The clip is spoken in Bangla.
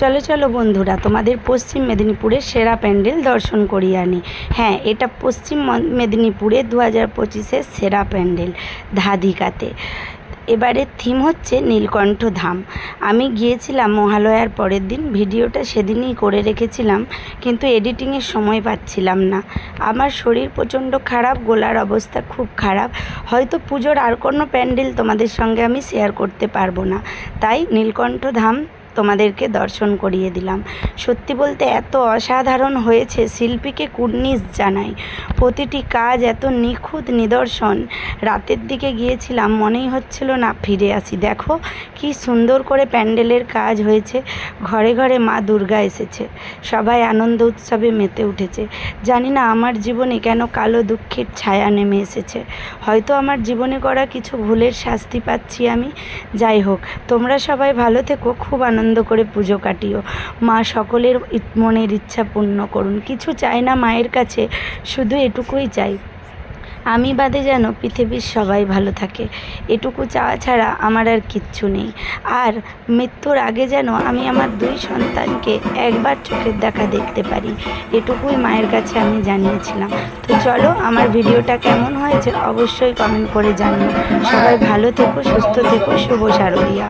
চলো চলো বন্ধুরা, তোমাদের পশ্চিম মেদিনীপুরের সেরা প্যান্ডেল দর্শন করিয়ে আনি। হ্যাঁ এটা পশ্চিম মেদিনীপুরে দু হাজার পঁচিশের সেরা প্যান্ডেল ধাদিকাতে এবারের থিম হচ্ছে নীলকণ্ঠ ধাম। আমি গিয়েছিলাম মহালয়ার পরের দিন, ভিডিওটা সেদিনই করে রেখেছিলাম, কিন্তু এডিটিংয়ের সময় পাচ্ছিলাম না। আমার শরীর প্রচণ্ড খারাপ, গোলার অবস্থা খুব খারাপ। হয়তো পুজোর আর কোনো প্যান্ডেল তোমাদের সঙ্গে আমি শেয়ার করতে পারব না। তাই নীলকণ্ঠ ধাম তোমাদেরকে দর্শন করিয়ে দিলাম। সত্যি বলতে এত অসাধারণ হয়েছে শিল্পীকে কুর্নিশ জানাই। প্রতিটি কাজ এত নিখুঁত নিদর্শন। রাতের দিকে গিয়েছিলাম, মনেই হচ্ছিল না ফিরে আসি। দেখো কি সুন্দর করে প্যান্ডেলের কাজ হয়েছে। ঘরে ঘরে মা দুর্গা এসেছে। সবাই আনন্দ উৎসবে মেতে উঠেছে। জানি না আমার জীবনে কেন কালো দুঃখের ছায়া নেমে এসেছে। হয়তো আমার জীবনে করা কিছু ভুলের শাস্তি পাচ্ছি আমি। যাই হোক, তোমরা সবাই ভালো থেকো। খুব আনন্দ করে পুজো কাটিও। মা সকলের মনের ইচ্ছা পূর্ণ করুন। কিছু চাই না মায়ের কাছে, শুধু এটুকুই চাই। আমি বাদে যেন পৃথিবীর সবাই ভালো থাকে। এটুকু চাওয়া ছাড়া আমার আর কিচ্ছু নেই। আর মৃত্যুর আগে যেন আমি আমার দুই সন্তানকে একবার চোখের দেখা দেখতে পারি। এটুকুই মায়ের কাছে আমি জানিয়েছিলাম। তো চলো, আমার ভিডিওটা কেমন হয়েছে অবশ্যই কমেন্ট করে জানিও। সবাই ভালো থেকো, সুস্থ থেকো, শুভ শারদিয়া।